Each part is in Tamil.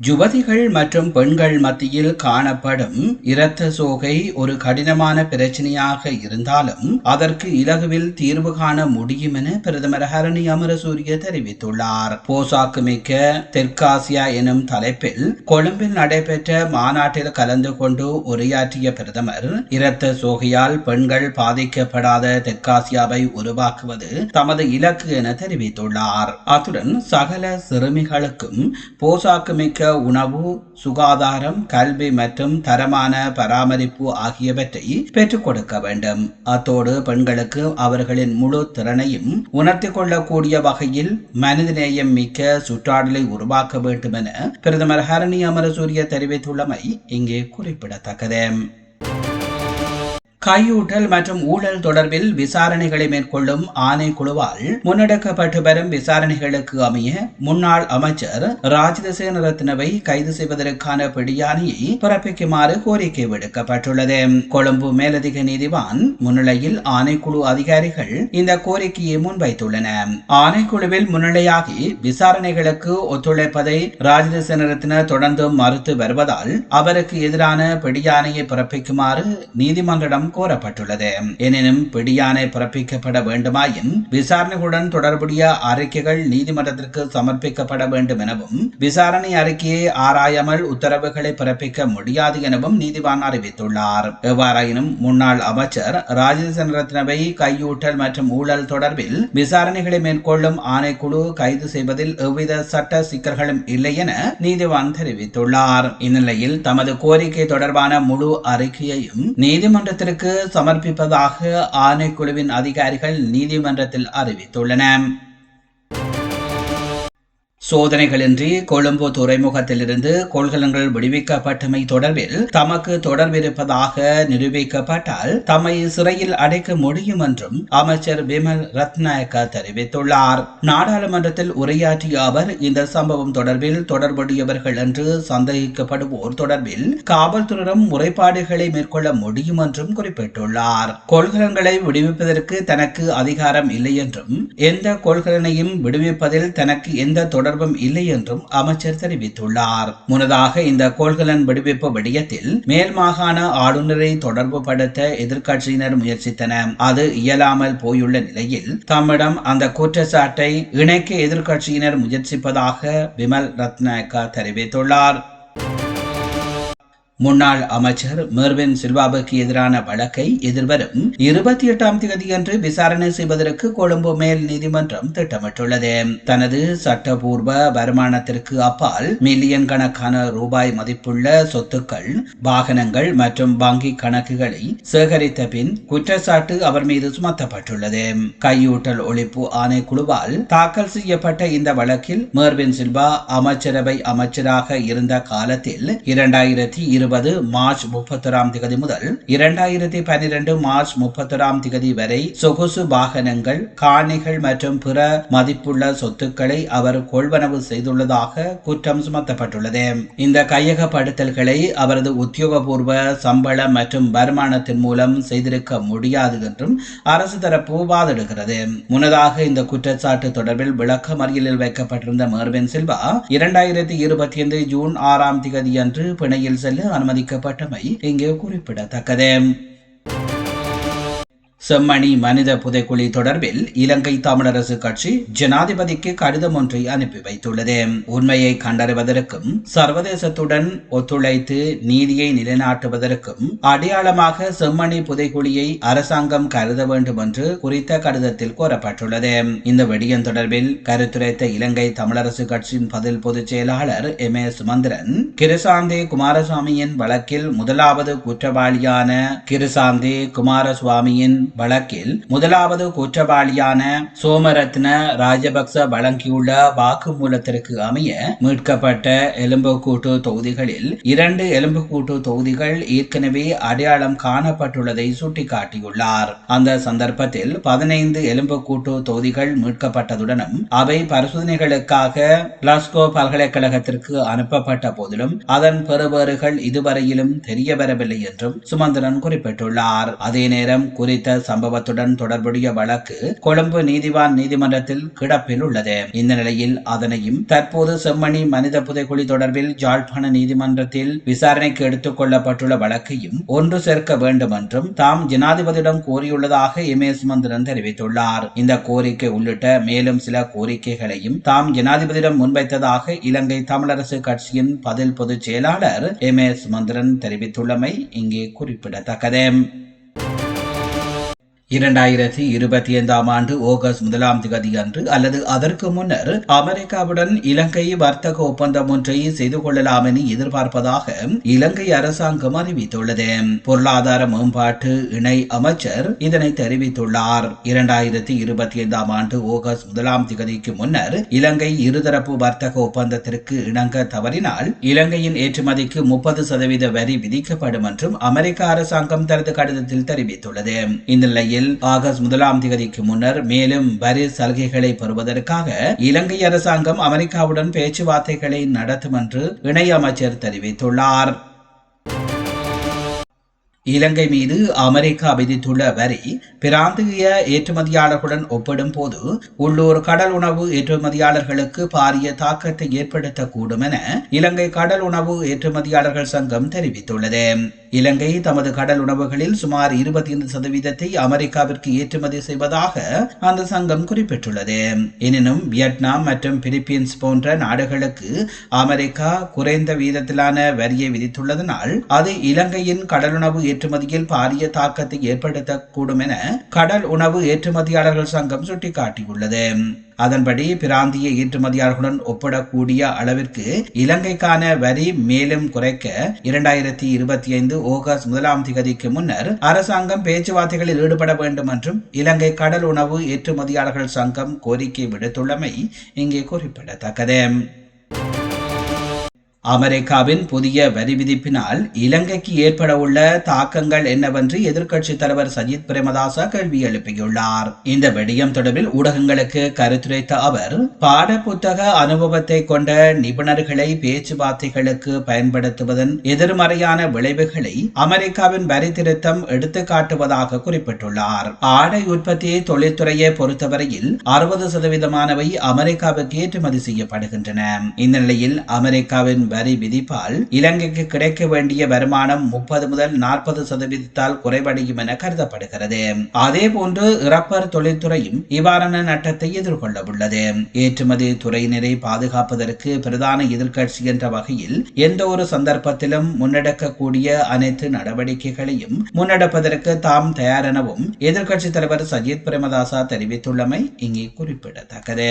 யுவதிகள் மற்றும் பெண்கள் மத்தியில் காணப்படும் இரத்த சோகை ஒரு கடினமான பிரச்சனையாக இருந்தாலும் அதற்கு இலகுவில் தீர்வு காண முடியும் என பிரதமர் ஹரணி அமரசூரிய தெரிவித்துள்ளார். போசாக்கு மிக்க தெற்காசியா எனும் தலைப்பில் கொழும்பில் நடைபெற்ற மாநாட்டில் கலந்து கொண்டு உரையாற்றிய பிரதமர் இரத்த சோகையால் பெண்கள் பாதிக்கப்படாத தெற்காசியாவை உருவாக்குவது தமது இலக்கு என தெரிவித்துள்ளார். அத்துடன் சகல சிறுமிகளுக்கும் போசாக்கு மிக்க உணவு சுகாதாரம் கல்வி மற்றும் தரமான பராமரிப்பு ஆகியவற்றை பெற்றுக் கொடுக்க வேண்டும். அத்தோடு பெண்களுக்கு அவர்களின் முழு திறனையும் உணர்த்தி கொள்ளக்கூடிய வகையில் மனிதநேயம் மிக்க சுற்றாடலை உருவாக்க வேண்டும் என பிரதமர் ஹரணி அமரசூரிய தெரிவித்துள்ளமை இங்கே குறிப்பிடத்தக்கது. கையூட்டல் மற்றும் ஊழல் தொடர்பில் விசாரணைகளை மேற்கொள்ளும் ஆணைக்குழுவால் முன்னெடுக்கப்பட்டு வரும் விசாரணைகளுக்கு அமைய முன்னாள் அமைச்சர் ராஜதசேன ரத்னவை கைது செய்வதற்கான பிடியாணையை பிறப்பிக்குமாறு கோரிக்கை விடுக்கப்பட்டுள்ளது. கொழும்பு மேலதிக நீதிவான் முன்னிலையில் ஆணைக்குழு அதிகாரிகள் இந்த கோரிக்கையை முன்வைத்துள்ளனர் ஆணைக்குழுவில் முன்னிலையாகி விசாரணைகளுக்கு ஒத்துழைப்பதை ராஜ்தசேன ரத்ன தொடர்ந்து மறுத்து வருவதால் அவருக்கு எதிரான பிடியாணையை பிறப்பிக்குமாறு நீதிமன்றம் கோரப்பட்டுள்ளது. எனினும் பிடியானை பிறப்பிக்கப்பட வேண்டுமாயின் விசாரணைகளுடன் தொடர்புடைய அறிக்கைகள் நீதிமன்றத்திற்கு சமர்ப்பிக்கப்பட வேண்டும் எனவும் விசாரணை அறிக்கையை ஆராயாமல் உத்தரவுகளை பிறப்பிக்க முடியாது எனவும் நீதிவான் அறிவித்துள்ளார். எவ்வாறாயினும் முன்னாள் அமைச்சர் ராஜேசன் ரத்னவை கையூட்டல் மற்றும் ஊழல் தொடர்பில் விசாரணைகளை மேற்கொள்ளும் ஆணைக்குழு கைது செய்வதில் எவ்வித சட்ட சிக்கல்களும் இல்லை என நீதிவான் தெரிவித்துள்ளார். இந்நிலையில் தமது கோரிக்கை தொடர்பான முழு அறிக்கையையும் நீதிமன்றத்திற்கு சமர்ப்பிப்பதாக ஆணைக்குழுவின் அதிகாரிகள் நீதிமன்றத்தில் அறிவித்துள்ளனர். சோதனைகளின்றி கொழும்பு துறைமுகத்திலிருந்து கொள்கலன்கள் விடுவிக்கப்பட்டமை தொடர்பில் தமக்கு தொடர்பிருப்பதாக நிரூபிக்கப்பட்டால் தம்மை சிறையில் அடைக்க முடியும் என்றும் அமைச்சர் விமல் ரத்நாயக்க தெரிவித்துள்ளார். நாடாளுமன்றத்தில் உரையாற்றிய அவர் இந்த சம்பவம் தொடர்பில் தொடர்புடையவர்கள் என்று சந்தேகிக்கப்படுவோர் தொடர்பில் காவல்துறையிடம் முறைப்பாடுகளை மேற்கொள்ள முடியும் என்றும் குறிப்பிட்டுள்ளார். கொள்கலன்களை விடுவிப்பதற்கு தனக்கு அதிகாரம் இல்லை என்றும் எந்த கொள்கலனையும் விடுவிப்பதில் தனக்கு எந்த தொடர் தொடர்பும் இல்லை என்றும் அமைச்சர் தெரிவித்துள்ளார். முன்னதாக இந்த கோள்கலன் விடுவிப்பு விடயத்தில் மேல் மாகாண ஆளுநரை தொடர்பு படுத்த எதிர்க்கட்சியினர் முயற்சித்தன அது இயலாமல் போயுள்ள நிலையில் தம்மிடம் அந்த குற்றச்சாட்டை இணைக்க எதிர்கட்சியினர் முயற்சிப்பதாக விமல் ரத்னாயக்கா தெரிவித்துள்ளார். முன்னாள் அமைச்சர் மெர்வின் சில்வாவுக்கு எதிரான வழக்கை எதிர்வரும் இருபத்தி எட்டாம் தேதியன்று விசாரணை செய்வதற்கு கொழும்பு மேல் நீதிமன்றம் திட்டமிட்டுள்ளது. தனது சட்டபூர்வ வருமானத்திற்கு அப்பால் மில்லியன் கணக்கான ரூபாய் மதிப்புள்ள சொத்துக்கள் வாகனங்கள் மற்றும் வங்கி கணக்குகளை சேகரித்த பின் குற்றச்சாட்டு அவர் மீது சுமத்தப்பட்டுள்ளது. கையூட்டல் ஒழிப்பு ஆணைக்குழுவால் தாக்கல் செய்யப்பட்ட இந்த வழக்கில் மெர்வின் சில்வா அமைச்சரவை அமைச்சராக இருந்த காலத்தில் இரண்டாயிரத்தி இருபது மார்ச் முப்பத்தொராம் திகதி முதல் இரண்டாயிரத்தி பனிரெண்டு மார்ச் முப்பத்தொராம் திகதி வரை சொகுசு வாகனங்கள் காணிகள் மற்றும் பிற மதிப்புள்ள சொத்துக்களை அவர் கொள்வனவு செய்துள்ளதாக குற்றம் சுமத்தப்பட்டுள்ளது. இந்த கையகப்படுத்தல்களை அவரது உத்தியோகபூர்வ சம்பளம் மற்றும் வருமானத்தின் மூலம் செய்திருக்க முடியாது என்றும் அரசு தரப்பு வாதிடுகிறது. முன்னதாக இந்த குற்றச்சாட்டு தொடர்பில் விளக்க மறியலில் வைக்கப்பட்டிருந்த மர்வின் சில்வா இரண்டாயிரத்தி இருபத்தி ஐந்து ஜூன் ஆறாம் திகதி அன்று பிணையில் செல்ல அனுமதிக்கப்பட்டமை இங்கே குறிப்பிடத்தக்கது. செம்மணி மனித புதைக்குழி தொடர்பில் இலங்கை தமிழரசு கட்சி ஜனாதிபதிக்கு கடிதம் ஒன்றை அனுப்பி வைத்துள்ளது. உண்மையை கண்டறிவதற்கும் சர்வதேசத்துடன் ஒத்துழைத்து நீதியை நிலைநாட்டுவதற்கும் அடையாளமாக செம்மணி புதைக்குழியை அரசாங்கம் கருத வேண்டும் என்று குறித்த கடிதத்தில் கோரப்பட்டுள்ளது இந்த வெடியம் தொடர்பில் கருத்துரைத்த இலங்கை தமிழரசு கட்சியின் பதில் பொதுச் செயலாளர் எம் ஏ சுமந்திரன் கிருசாந்தே குமாரசுவாமியின் வழக்கில் முதலாவது குற்றவாளியான கிருசாந்தே குமாரசுவாமியின் வழக்கில் முதலாவது குற்றவாளியான சோமரத்ன ராஜபக்ச வழங்கியுள்ள வாக்குமூலத்திற்கு அமைய மீட்கப்பட்ட எலும்புக்கூட்டு தொகுதிகளில் இரண்டு எலும்புக்கூட்டு தொகுதிகள் ஏற்கனவே அடையாளம் காணப்பட்டுள்ளதை சுட்டிக்காட்டியுள்ளார். அந்த சந்தர்ப்பத்தில் பதினைந்து எலும்புக்கூட்டு தொகுதிகள் மீட்கப்பட்டதுடனும் அவை பரிசோதனைகளுக்காக கிளாஸ்கோ பல்கலைக்கழகத்திற்கு அனுப்பப்பட்ட போதிலும் அதன் பெறுபேறுகள் இதுவரையிலும் தெரியவரவில்லை என்றும் சுமந்திரன் குறிப்பிட்டுள்ளார். அதே நேரம் குறித்த சம்பவத்துடன் தொடர்புடைய வழக்கு கொழும்பு நீதிவான் நீதிமன்றத்தில் கிடப்பில் உள்ளது. இந்த நிலையில் அதனையும் தற்போது செம்மணி மனித புதைக்குழி தொடர்பில் ஜாழ்ப்பாண நீதிமன்றத்தில் விசாரணைக்கு எடுத்துக் கொள்ளப்பட்டுள்ள வழக்கையும் ஒன்று சேர்க்க வேண்டும் என்றும் தாம் ஜனாதிபதியிடம் கோரியுள்ளதாக எம் ஏ சுமந்திரன் தெரிவித்துள்ளார். இந்த கோரிக்கை உள்ளிட்ட மேலும் சில கோரிக்கைகளையும் தாம் ஜனாதிபதியிடம் முன்வைத்ததாக இலங்கை தமிழரசு கட்சியின் பதில் பொதுச் செயலாளர் எம் ஏ சுமந்திரன் தெரிவித்துள்ளமை இங்கே குறிப்பிடத்தக்கது. இரண்டாயிரத்தி இருபத்தி ஐந்தாம் ஆண்டு ஆகஸ்ட் முதலாம் திகதி அன்று அல்லது அதற்கு முன்னர் அமெரிக்காவுடன் இலங்கை வர்த்தக ஒப்பந்தம் ஒன்றை செய்து கொள்ளலாம் என எதிர்பார்ப்பதாக இலங்கை அரசாங்கம் அறிவித்துள்ளது. பொருளாதார மேம்பாட்டு இணை அமைச்சர் இதனை தெரிவித்துள்ளார். இரண்டாயிரத்தி இருபத்தி ஐந்தாம் ஆண்டு ஆகஸ்ட் முதலாம் திகதிக்கு முன்னர் இலங்கை இருதரப்பு வர்த்தக ஒப்பந்தத்திற்கு இணங்க தவறினால் இலங்கையின் ஏற்றுமதிக்கு முப்பது சதவீத வரி விதிக்கப்படும் என்றும் அமெரிக்க அரசாங்கம் தனது கடிதத்தில் தெரிவித்துள்ளது. இந்த நிலையில் நிலையில் ஆகஸ்ட் முதலாம் தேதிக்கு முன்னர் மேலும் வரி சலுகைகளை பெறுவதற்காக இலங்கை அரசாங்கம் அமெரிக்காவுடன் பேச்சுவார்த்தைகளை நடத்தும் என்று இணையமைச்சர் தெரிவித்துள்ளார். இலங்கை மீது அமெரிக்கா விதித்துள்ள வரி பிராந்திய ஏற்றுமதியாளர்களுடன் ஒப்பிடும் போது உள்ளூர் கடல் உணவு ஏற்றுமதியாளர்களுக்கு பாரிய தாக்கத்தை ஏற்படுத்தக்கூடும் என இலங்கை கடல் உணவு ஏற்றுமதியாளர்கள் சங்கம் தெரிவித்துள்ளது. இலங்கை தமது கடல் உணவுகளில் சுமார் இருபத்தி ஐந்து சதவீதத்தை அமெரிக்காவிற்கு ஏற்றுமதி செய்வதாக அந்த சங்கம் குறிப்பிட்டுள்ளது. எனினும் வியட்நாம் மற்றும் பிலிப்பீன்ஸ் போன்ற நாடுகளுக்கு அமெரிக்கா குறைந்த வீதத்திலான வரியை விதித்துள்ளதனால் அது இலங்கையின் கடலுணவு ஏற்றுமதியில் பாரிய தாக்கத்தை ஏற்படுத்தக்கூடும் என கடல் உணவு ஏற்றுமதியாளர்கள் சங்கம் சுட்டிக்காட்டியுள்ளது. அதன்படி பிராந்திய ஏற்றுமதியாளர்களுடன் ஒப்பிடக்கூடிய அளவிற்கு இலங்கைக்கான வரி மேலும் குறைக்க இரண்டாயிரத்தி இருபத்தி ஐந்து ஆகஸ்ட் முதலாம் திகதிக்கு முன்னர் அரசாங்கம் பேச்சுவார்த்தைகளில் ஈடுபட வேண்டும் என்றும் இலங்கை கடல் உணவு ஏற்றுமதியாளர்கள் சங்கம் கோரிக்கை விடுத்துள்ளமை இங்கே குறிப்பிடத்தக்கது. அமெரிக்காவின் புதிய வரி விதிப்பினால் இலங்கைக்கு ஏற்பட உள்ள தாக்கங்கள் என்னவென்று எதிர்க்கட்சி தலைவர் சஜித் பிரேமதாச கேள்வி எழுப்பியுள்ளார். இந்த விடயம் தொடர்பில் ஊடகங்களுக்கு கருத்துரைத்த அவர் பாட புத்தக அனுபவத்தை கொண்ட நிபுணர்களை பேச்சுவார்த்தைகளுக்கு பயன்படுத்துவதன் எதிர்மறையான விளைவுகளை அமெரிக்காவின் வரி திருத்தம் எடுத்து காட்டுவதாக குறிப்பிட்டுள்ளார். ஆடை உற்பத்தி தொழில்துறையை பொறுத்தவரையில் அறுபது சதவீதமானவை அமெரிக்காவுக்கு ஏற்றுமதி செய்யப்படுகின்றன. இந்நிலையில் அமெரிக்காவின் வரி விதிப்பால் இலங்கைக்கு கிடைக்க வேண்டிய வருமானம் முப்பது முதல் நாற்பது சதவீதத்தால் குறைவடையும் என கருதப்படுகிறது. அதே போன்று இறப்பர் தொழில்துறையும் இவ்வாறான நட்டத்தை எதிர்கொள்ள உள்ளது. ஏற்றுமதி துறையினரை பாதுகாப்பதற்கு பிரதான எதிர்கட்சி என்ற வகையில் எந்த ஒரு சந்தர்ப்பத்திலும் முன்னெடுக்கக்கூடிய அனைத்து நடவடிக்கைகளையும் முன்னெடுப்பதற்கு தாம் தயார் எனவும் எதிர்கட்சி தலைவர் சஜித் பிரேமதாசா தெரிவித்துள்ளமை இங்கே குறிப்பிடத்தக்கது.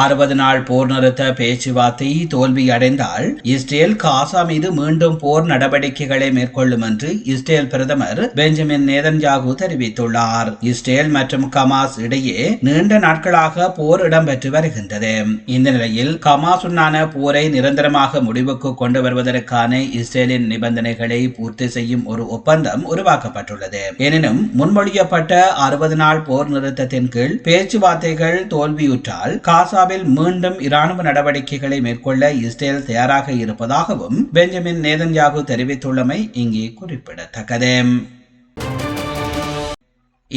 அறுபது நாள் போர் நிறுத்த பேச்சுவார்த்தை தோல்வியடைந்தால் இஸ்ரேல் காசா மீது மீண்டும் போர் நடவடிக்கைகளை மேற்கொள்ளும் என்று இஸ்ரேல் பிரதமர் பெஞ்சமின் நேதன்யாகு தெரிவித்துள்ளார். இஸ்ரேல் மற்றும் கமாஸ் இடையே நீண்ட நாட்களாக போர் இடம்பெற்று வருகின்றது. இந்த நிலையில் கமாசுடனான போரை நிரந்தரமாக முடிவுக்கு கொண்டு வருவதற்கான இஸ்ரேலின் நிபந்தனைகளை பூர்த்தி செய்யும் ஒரு ஒப்பந்தம் உருவாக்கப்பட்டுள்ளது. எனினும் முன்மொழியப்பட்ட அறுபது நாள் போர் நிறுத்தத்தின் கீழ் பேச்சுவார்த்தைகள் தோல்வியுற்றால் காசா காசாவில் மீண்டும் இராணுவ நடவடிக்கைகளை மேற்கொள்ள இஸ்ரேல் தயாராக இருப்பதாகவும் பெஞ்சமின் நேதன்யாகு தெரிவித்துள்ளமை இங்கே குறிப்பிடத்தக்கது.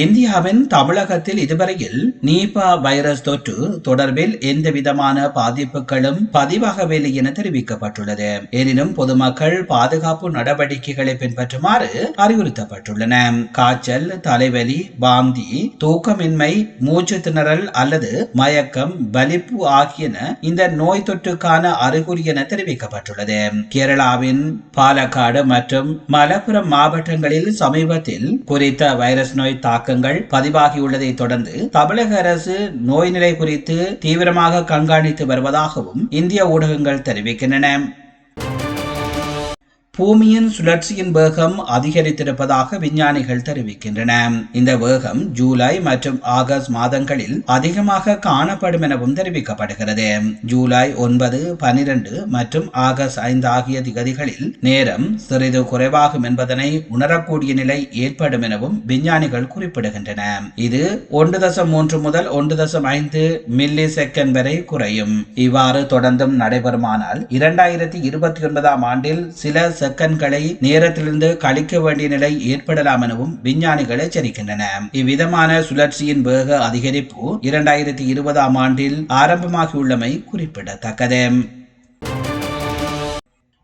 இந்தியாவின் தமிழகத்தில் இதுவரையில் நீபா வைரஸ் தொற்று தொடர்பில் எந்த விதமான பாதிப்புகளும் பதிவாகவில்லை என தெரிவிக்கப்பட்டுள்ளது. எனினும் பொதுமக்கள் பாதுகாப்பு நடவடிக்கைகளை பின்பற்றுமாறு அறிவுறுத்தப்பட்டுள்ளன. காய்ச்சல் தலைவலி வாந்தி தூக்கமின்மை மூச்சு திணறல் அல்லது மயக்கம் வலிப்பு ஆகியன இந்த நோய் தொற்றுக்கான அறிகுறி என தெரிவிக்கப்பட்டுள்ளது. கேரளாவின் பாலக்காடு மற்றும் மலப்புரம் மாவட்டங்களில் சமீபத்தில் குறித்த வைரஸ் நோய் தாக்க தாக்கங்கள் பதிவாகியுள்ளதை தொடர்ந்து தமிழக அரசு நோய் நிலை குறித்து தீவிரமாக கண்காணித்து வருவதாகவும் இந்திய ஊடகங்கள் தெரிவிக்கின்றன. பூமியின் சுழற்சியின் வேகம் அதிகரித்திருப்பதாக விஞ்ஞானிகள் தெரிவிக்கின்றன. இந்த வேகம் ஜூலை மற்றும் ஆகஸ்ட் மாதங்களில் அதிகமாக காணப்படும் எனவும் தெரிவிக்கப்படுகிறது. ஜூலை ஒன்பது பனிரெண்டு மற்றும் ஆகஸ்ட் ஐந்து ஆகிய திகதிகளில் நேரம் சிறிது குறைவாகும் என்பதனை உணரக்கூடிய நிலை ஏற்படும் எனவும் விஞ்ஞானிகள் குறிப்பிடுகின்றன. இது ஒன்று தசம் மூன்று முதல் ஒன்று தசம் ஐந்து மில்லி செகண்ட் வரை குறையும். இவ்வாறு தொடர்ந்தும் நடைபெறுமானால் இரண்டாயிரத்தி இருபத்தி ஒன்பதாம் ஆண்டில் சில செகண்ட்களை நேரத்திலிருந்து கழிக்க வேண்டிய நிலை ஏற்படலாம் எனவும் விஞ்ஞானிகள் எச்சரிக்கின்றன. இவ்விதமான சுழற்சியின் வேக அதிகரிப்பு இரண்டாயிரத்தி இருபதாம் ஆண்டில் ஆரம்பமாகியுள்ளமை குறிப்பிடத்தக்கது.